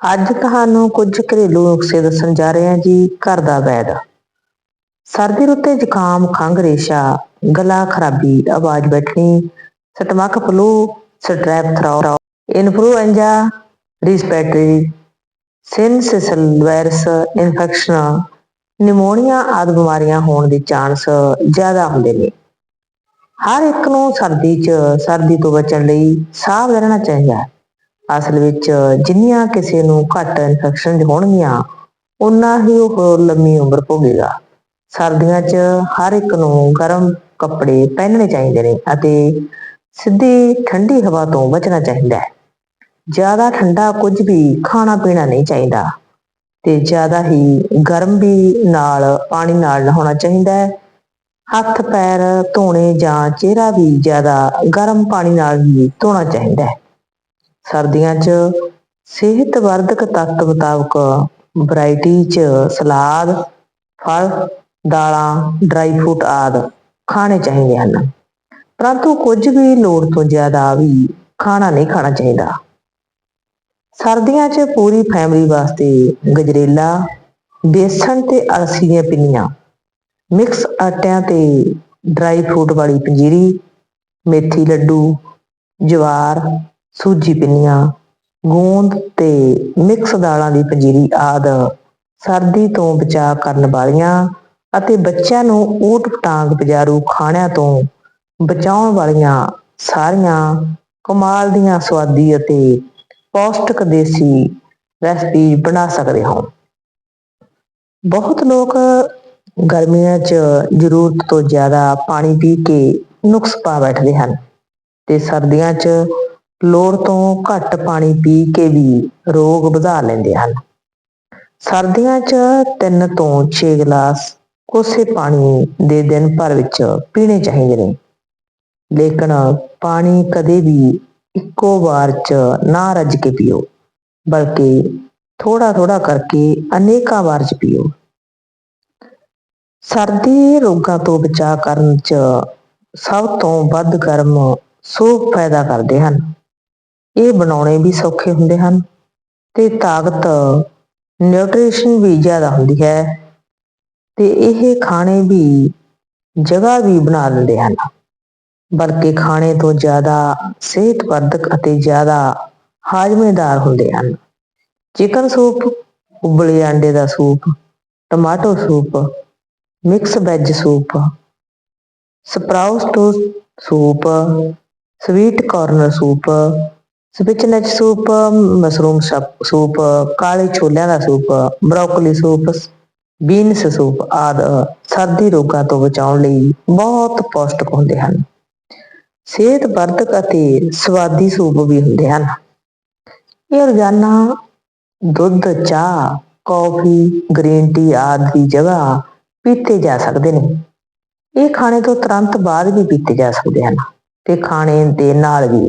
ਅੱਜ ਤੁਹਾਨੂੰ ਕੁਝ ਘਰੇਲੂ ਨੁਸਖੇ ਦੱਸਣ ਜਾ ਰਹੇ ਹਾਂ ਜੀ, ਘਰ ਦਾ ਵੈਦ। ਸਰਦੀ ਰੁੱਤੇ ਜ਼ੁਕਾਮ, ਖੰਘ, ਰੇਸ਼ਾ, ਗਲਾ ਖਰਾਬੀ, ਆਵਾਜ਼ ਬੈਠਣੀ, stomach flu, strep throat influenza respiratory syncytial virus, infection, pneumonia ਆਦਿ ਬਿਮਾਰੀਆਂ ਹੋਣ ਦੇ ਚਾਂਸ ਜ਼ਿਆਦਾ ਹੁੰਦੇ ਨੇ। ਹਰ ਇੱਕ ਨੂੰ ਸਰਦੀ 'ਚ ਸਰਦੀ ਤੋਂ ਬਚਣ ਲਈ ਸਾਵਧਾਨ ਰਹਿਣਾ ਚਾਹੀਦਾ ਹੈ। ਅਸਲ ਵਿੱਚ ਜਿੰਨੀਆਂ ਕਿਸੇ ਨੂੰ ਘੱਟ ਇਨਫੈਕਸ਼ਨ ਹੋਣਗੀਆਂ ਉਨਾ ਹੀ ਉਹ ਲੰਮੀ ਉਮਰ ਭੋਗੇਗਾ। ਸਰਦੀਆਂ 'ਚ ਹਰ ਇੱਕ ਨੂੰ ਗਰਮ ਕੱਪੜੇ ਪਹਿਨਣੇ ਚਾਹੀਦੇ ਨੇ ਅਤੇ ਸਿੱਧੀ ਠੰਡੀ ਹਵਾ ਤੋਂ ਬਚਣਾ ਚਾਹੀਦਾ ਹੈ। ਜ਼ਿਆਦਾ ਠੰਡਾ ਕੁਝ ਵੀ ਖਾਣਾ ਪੀਣਾ ਨਹੀਂ ਚਾਹੀਦਾ ਤੇ ਜ਼ਿਆਦਾ ਹੀ ਗਰਮ ਵੀ ਨਾਲ ਪਾਣੀ ਨਾਲ ਨਹਾਉਣਾ ਚਾਹੀਦਾ ਹੈ। ਹੱਥ ਪੈਰ ਧੋਣੇ ਜਾਂ ਚਿਹਰਾ ਵੀ ਜ਼ਿਆਦਾ ਗਰਮ ਪਾਣੀ ਨਾਲ ਹੀ ਧੋਣਾ ਚਾਹੀਦਾ ਹੈ। ਸਰਦੀਆਂ 'ਚ ਸਿਹਤ ਵਰਧਕ ਤੱਤ ਮੁਤਾਬਕ ਵੈਰਾਈਟੀ 'ਚ ਸਲਾਦ, ਫਲ, ਦਾਲਾਂ ਡਰਾਈ ਫਰੂਟ ਆਦਿ ਖਾਣੇ ਚਾਹੀਦੇ ਹਨ। ਪਰੰਤੂ ਕੁਝ ਵੀ ਲੋੜ ਤੋਂ ਜ਼ਿਆਦਾ ਵੀ ਖਾਣਾ ਨਹੀਂ ਖਾਣਾ ਚਾਹੀਦਾ। ਸਰਦੀਆਂ 'ਚ ਪੂਰੀ ਫੈਮਿਲੀ ਵਾਸਤੇ ਗਜਰੇਲਾ, ਬੇਸਣ ਤੇ ਅਲਸੀ ਦੀਆਂ ਪਿੰਨੀਆਂ ਮਿਕਸ ਆਟਿਆਂ ਤੇ ਡਰਾਈ ਫਰੂਟ ਵਾਲੀ ਪੰਜੀਰੀ, ਮੇਥੀ ਲੱਡੂ, ਜਵਾਰ ਸੂਜੀ ਪਿੰਨੀਆਂ, ਗੂੰਦ ਤੇ ਮਿਕਸ ਦਾਲਾਂ ਦੀ ਪੰਜੀਰੀ ਆਦ ਸਰਦੀ ਤੋਂ ਬਚਾਅ ਕਰਨ ਵਾਲੀਆਂ ਅਤੇ ਬੱਚਿਆਂ ਨੂੰ ਊਟ ਪਟਾਂਗ ਬਜ਼ਾਰੂ ਖਾਣਿਆਂ ਤੋਂ ਬਚਾਉਣ ਵਾਲੀਆਂ ਸਾਰੀਆਂ ਕਮਾਲ ਦੀਆਂ ਸਵਾਦੀ ਅਤੇ ਪੌਸ਼ਟਿਕ ਦੇਸੀ ਰੈਸਪੀ ਬਣਾ ਸਕਦੇ ਹੋ। ਬਹੁਤ ਲੋਕ ਗਰਮੀਆਂ 'ਚ ਜ਼ਰੂਰਤ ਤੋਂ ਜ਼ਿਆਦਾ ਪਾਣੀ ਪੀ ਕੇ ਨੁਕਸ ਪਾ ਬੈਠਦੇ ਹਨ ਤੇ ਸਰਦੀਆਂ 'ਚ ਲੋੜ ਤੋਂ ਘੱਟ ਪਾਣੀ ਪੀ ਕੇ ਵੀ ਰੋਗ ਵਧਾ ਲੈਂਦੇ ਹਨ। ਸਰਦੀਆਂ 'ਚ 3 ਤੋਂ 6 ਗਲਾਸ ਕੋਸੇ ਪਾਣੀ ਦੇ ਦਿਨ ਭਰ ਵਿੱਚ ਪੀਣੇ ਚਾਹੀਦੇ ਨੇ। ਲੇਕਿਨ ਪਾਣੀ ਕਦੇ ਵੀ ਇੱਕੋ ਵਾਰ 'ਚ ਨਾ ਰੱਜ ਕੇ ਪੀਓ, ਬਲਕਿ ਥੋੜਾ ਥੋੜਾ ਕਰਕੇ ਅਨੇਕਾਂ ਵਾਰ 'ਚ ਪੀਓ। ਸਰਦੀ ਰੋਗਾਂ ਤੋਂ ਬਚਾਅ ਕਰਨ 'ਚ ਸਭ ਤੋਂ ਵੱਧ ਗਰਮ ਸੂਪ ਪੈਦਾ ਕਰਦੇ ਹਨ। ਇਹ ਬਣਾਉਣੇ ਵੀ ਸੌਖੇ ਹੁੰਦੇ ਹਨ ਤੇ ਤਾਕਤ ਨਿਊਟ੍ਰੀਸ਼ਨ ਵੀ ਜ਼ਿਆਦਾ ਹੁੰਦੀ ਹੈ ਤੇ ਇਹ ਖਾਣੇ ਵੀ ਜਗ੍ਹਾ ਵੀ ਬਣਾ ਦਿੰਦੇ ਹਨ। ਬਲਕਿ ਖਾਣੇ ਤੋਂ ਜ਼ਿਆਦਾ ਸਿਹਤਵਰਧਕ ਅਤੇ ਜ਼ਿਆਦਾ ਹਾਜ਼ਮੇਦਾਰ ਹੁੰਦੇ ਹਨ। ਚਿਕਨ ਸੂਪ, ਉਬਲੇ ਆਂਡੇ ਦਾ soup, tomato soup, mix veg soup sprout soup, sweet corn soup spinach soup, mushroom soup ਕਾਲੇ ਛੋਲਿਆਂ ਦਾ soup, broccoli soup beans soup ਆਦਿ ਸਰਦੀ ਰੋਗਾਂ ਤੋਂ ਬਚਾਉਣ ਲਈ ਬਹੁਤ ਪੌਸ਼ਟਿਕ ਹੁੰਦੇ ਹਨ। ਸਿਹਤ ਵਰਧਕ ਅਤੇ ਸਵਾਦੀ ਸੂਪ ਵੀ ਹੁੰਦੇ ਹਨ। ਇਹ ਰੋਜ਼ਾਨਾ ਦੁੱਧ, ਚਾਹ, ਕੌਫੀ, ਗ੍ਰੀਨ ਟੀ ਆਦਿ ਦੀ ਜਗ੍ਹਾ ਪੀਤੇ ਜਾ ਸਕਦੇ ਨੇ। ਇਹ ਖਾਣੇ ਤੋਂ ਤੁਰੰਤ ਬਾਅਦ ਵੀ ਪੀਤੇ ਜਾ ਸਕਦੇ ਹਨ ਤੇ ਖਾਣੇ ਦੇ ਨਾਲ ਵੀ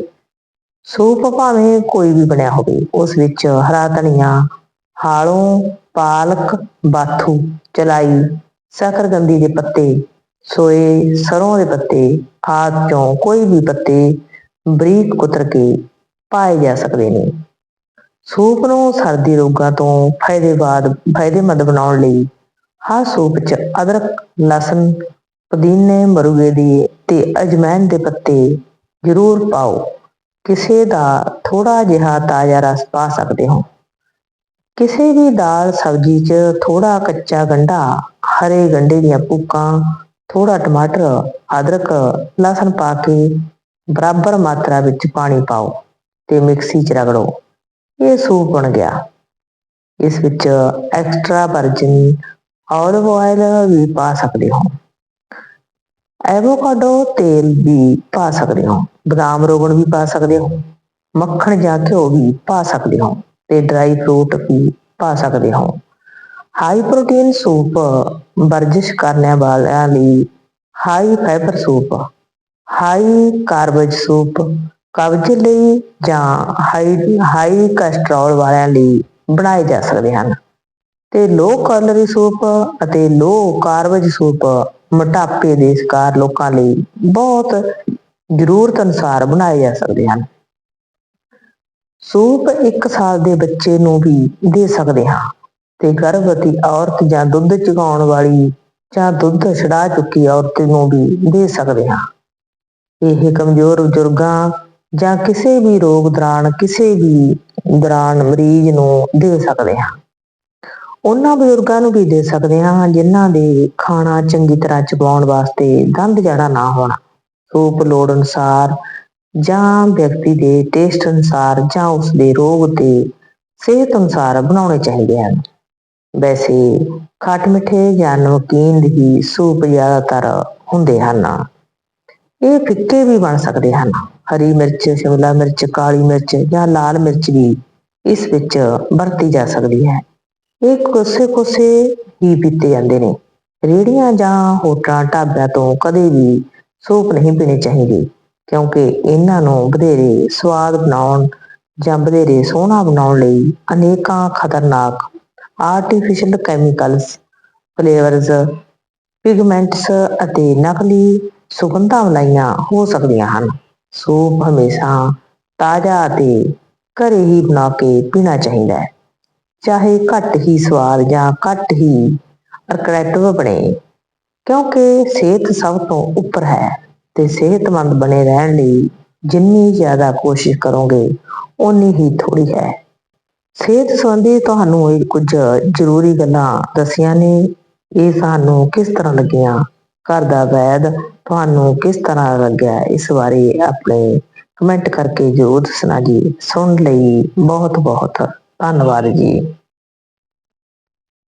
ਸੂਪ ਭਾਵੇਂ ਕੋਈ ਵੀ ਬਣਿਆ ਹੋਵੇ, ਉਸ ਵਿੱਚ ਹਰਾ ਧਨੀਆ, ਹਾਲੋਂ, ਪਾਲਕ, ਬਾਥੂ, ਚਲਾਈ ਸ਼ਕਰਗੰਦੀ ਦੇ ਪੱਤੇ, ਸੋਏ ਸਰੋਂ ਦੇ ਪੱਤੇ, ਆਦਿ ਚੋਂ ਕੋਈ ਵੀ ਪੱਤੇ ਬਰੀਕ ਕੁਤਰ ਕੇ ਪਾਏ ਜਾ ਸਕਦੇ ਨੇ। ਸੂਪ ਨੂੰ ਸਰਦੀ ਰੋਗਾਂ ਤੋਂ ਫਾਇਦੇਬਾਦ ਫਾਇਦੇਮੰਦ ਬਣਾਉਣ ਲਈ ਹਰ ਸੂਪ 'ਚ ਅਦਰਕ, ਲਸਣ, ਪੁਦੀਨੇ, ਮਰੂਗੇ ਦੀ ਤੇ ਅਜਮੈਨ ਦੇ ਪੱਤੇ ਜ਼ਰੂਰ ਪਾਓ। ਕਿਸੇ ਦਾ ਥੋੜਾ ਜਿਹਾ ਤਾਜ਼ਾ ਰਸ ਪਾ ਸਕਦੇ ਹੋ। ਕਿਸੇ ਵੀ ਦਾਲ ਸਬਜ਼ੀ 'ਚ ਥੋੜਾ ਕੱਚਾ ਗੰਢਾ, ਹਰੇ ਗੰਢੇ ਦੀਆਂ ਭੁੱਕਾਂ ਥੋੜਾ ਟਮਾਟਰ, ਅਦਰਕ, ਲਸਣ ਪਾ ਕੇ ਬਰਾਬਰ ਮਾਤਰਾ ਵਿੱਚ ਪਾਣੀ ਪਾਓ ਤੇ ਮਿਕਸੀ 'ਚ ਰਗੜੋ। ਇਹ ਸੂਪ ਬਣ ਗਿਆ। ਇਸ ਵਿੱਚ ਐਕਸਟਰਾ ਵਰਜਿਨ ਆਲਿਵ ਆਇਲ ਵੀ ਪਾ ਸਕਦੇ ਹੋ। ਐਵੋਕਾਡੋ ਤੇਲ ਵੀ ਪਾ ਸਕਦੇ ਹੋ। ਬਦਾਮ ਰੋਗਣ ਵੀ ਪਾ ਸਕਦੇ ਹੋ, ਮੱਖਣ ਜਾਂ ਘਿਓ ਵੀ ਪਾ ਸਕਦੇ ਹੋ ਤੇ ਡਰਾਈ ਫਰੂਟ ਵੀ ਪਾ ਸਕਦੇ ਹੋ। ਹਾਈ ਪ੍ਰੋਟੀਨ ਸੂਪ ਵਰਜਿਸ਼ ਕਰਨ ਵਾਲਿਆਂ ਲਈ high fibre soup high carbs soup ਕਬਜ਼ ਲਈ ਜਾਂ ਹਾਈ ਹਾਈ ਕੋਲੇਸਟ੍ਰੋਲ ਵਾਲਿਆਂ ਲਈ ਬਣਾਏ ਜਾ ਸਕਦੇ ਹਨ। ਤੇ ਲੋ ਕੈਲੋਰੀ ਸੂਪ ਅਤੇ ਲੋ ਕਾਰਬਜ ਸੂਪ ਮੋਟਾਪੇ ਦੇ ਸ਼ਿਕਾਰ ਲੋਕਾਂ ਲਈ ਬਹੁਤ ਜ਼ਰੂਰਤ ਅਨੁਸਾਰ ਬਣਾਏ ਜਾ ਸਕਦੇ ਹਨ। ਸੂਪ 1 ਸਾਲ ਦੇ ਬੱਚੇ ਨੂੰ ਵੀ ਦੇ ਸਕਦੇ ਹਾਂ ਤੇ ਗਰਭਵਤੀ ਔਰਤ ਜਾਂ ਦੁੱਧ ਚੁਕਾਉਣ ਵਾਲੀ ਜਾਂ ਦੁੱਧ ਛਡਾ ਚੁੱਕੀ ਔਰਤ ਨੂੰ ਵੀ ਦੇ ਸਕਦੇ ਹਾਂ। ਇਹ ਕਮਜ਼ੋਰ ਬਜ਼ੁਰਗਾਂ ਜਾਂ ਕਿਸੇ ਵੀ ਰੋਗ ਦੌਰਾਨ ਕਿਸੇ ਵੀ ਦੌਰਾਨ ਮਰੀਜ਼ ਨੂੰ ਦੇ ਸਕਦੇ ਹਾਂ। ਉਹਨਾਂ ਬਜ਼ੁਰਗਾਂ ਨੂੰ ਵੀ ਦੇ ਸਕਦੇ ਹਾਂ ਜਿਨ੍ਹਾਂ ਦੇ ਖਾਣਾ ਚੰਗੀ ਤਰ੍ਹਾਂ ਚਬਾਉਣ ਵਾਸਤੇ ਦੰਦ ਜੜਾ ਨਾ ਹੋਣਾ। ਸੂਪ ਲੋੜ ਅਨੁਸਾਰ ਜਾਂ ਵਿਅਕਤੀ ਦੇ ਟੇਸਟ ਅਨੁਸਾਰ ਜਾਂ ਉਸ ਦੇ ਰੋਗ ਤੇ ਸਿਹਤ ਅਨੁਸਾਰ ਬਣਾਉਣੇ ਚਾਹੀਦੇ ਹਨ। ਵੈਸੇ ਖੱਟ ਮਿੱਠੇ ਜਾਂ ਨਮਕੀਨ ਹੀ ਸੂਪ ਜ਼ਿਆਦਾਤਰ ਹੁੰਦੇ ਹਨ। ਇਹ ਫਿੱਕੇ ਵੀ ਬਣ ਸਕਦੇ ਹਨ। ਹਰੀ ਮਿਰਚ, ਸ਼ਿਮਲਾ ਮਿਰਚ, ਕਾਲੀ ਮਿਰਚ ਜਾਂ ਲਾਲ ਮਿਰਚ ਵੀ ਇਸ ਵਿੱਚ ਵਰਤੀ ਜਾ ਸਕਦੀ ਹੈ। ਇਹ ਕੋਸੇ ਕੋਸੇ ਹੀ ਪੀਤੇ ਜਾਂਦੇ ਨੇ। ਰੇੜੀਆਂ ਜਾਂ ਹੋਟਲਾਂ, ਢਾਬਿਆਂ ਤੋਂ ਕਦੇ ਵੀ ਸੂਪ ਨਹੀਂ ਪੀਣੇ ਚਾਹੀਦੇ, ਕਿਉਂਕਿ ਇਹਨਾਂ ਨੂੰ ਵਧੇਰੇ ਸਵਾਦ ਬਣਾਉਣ ਜਾਂ ਵਧੇਰੇ ਸੋਹਣਾ ਬਣਾਉਣ ਲਈ ਅਨੇਕਾਂ ਖਤਰਨਾਕ ਆਰਟੀਫੀਸ਼ੀਅਲ ਕੈਮੀਕਲਸ ਫਲੇਵਰਸ ਪਿਗਮੈਂਟਸ ਅਤੇ ਨਕਲੀ ਸੁਗੰਧਾਂ ਮਿਲਾਈਆਂ ਹੋ ਸਕਦੀਆਂ ਹਨ। ਸੂਪ ਹਮੇਸ਼ਾ ਤਾਜ਼ਾ ਅਤੇ ਘਰੇ ਹੀ ਬਣਾ ਕੇ ਪੀਣਾ ਚਾਹੀਦਾ ਹੈ। ਚਾਹੇ ਘੱਟ ਹੀ ਸਵਾਦ ਜਾਂ ਘੱਟ ਹੀ ਅਟਰੈਕਟਿਵ ਬਣੇ ਕਿਉਂਕਿ ਸਿਹਤ ਸਭ ਤੋਂ ਉੱਪਰ ਹੈ ਤੇ ਸਿਹਤਮੰਦ ਬਣੇ ਰਹਿਣ ਲਈ ਜਿੰਨੀ ਜ਼ਿਆਦਾ ਕੋਸ਼ਿਸ਼ ਕਰੋਗੇ, ਓਨੀ ਹੀ ਥੋੜੀ ਹੈ। ਸਿਹਤ ਸੰਬੰਧੀ ਤੁਹਾਨੂੰ ਇਹ ਕੁਝ ਜ਼ਰੂਰੀ ਗੱਲਾਂ ਦੱਸੀਆਂ ਨੇ। ਇਹ ਸਾਨੂੰ ਕਿਸ ਤਰ੍ਹਾਂ ਲੱਗੀਆਂ? ਘਰ ਦਾ ਵੈਦ ਤੁਹਾਨੂੰ ਕਿਸ ਤਰ੍ਹਾਂ ਲੱਗਿਆ? ਇਸ ਬਾਰੇ ਆਪਣੇ ਕਮੈਂਟ ਕਰਕੇ ਜ਼ਰੂਰ ਦੱਸਣਾ ਜੀ। ਸੁਣ ਲਈ ਬਹੁਤ ਬਹੁਤ ਧੰਨਵਾਦ ਜੀ।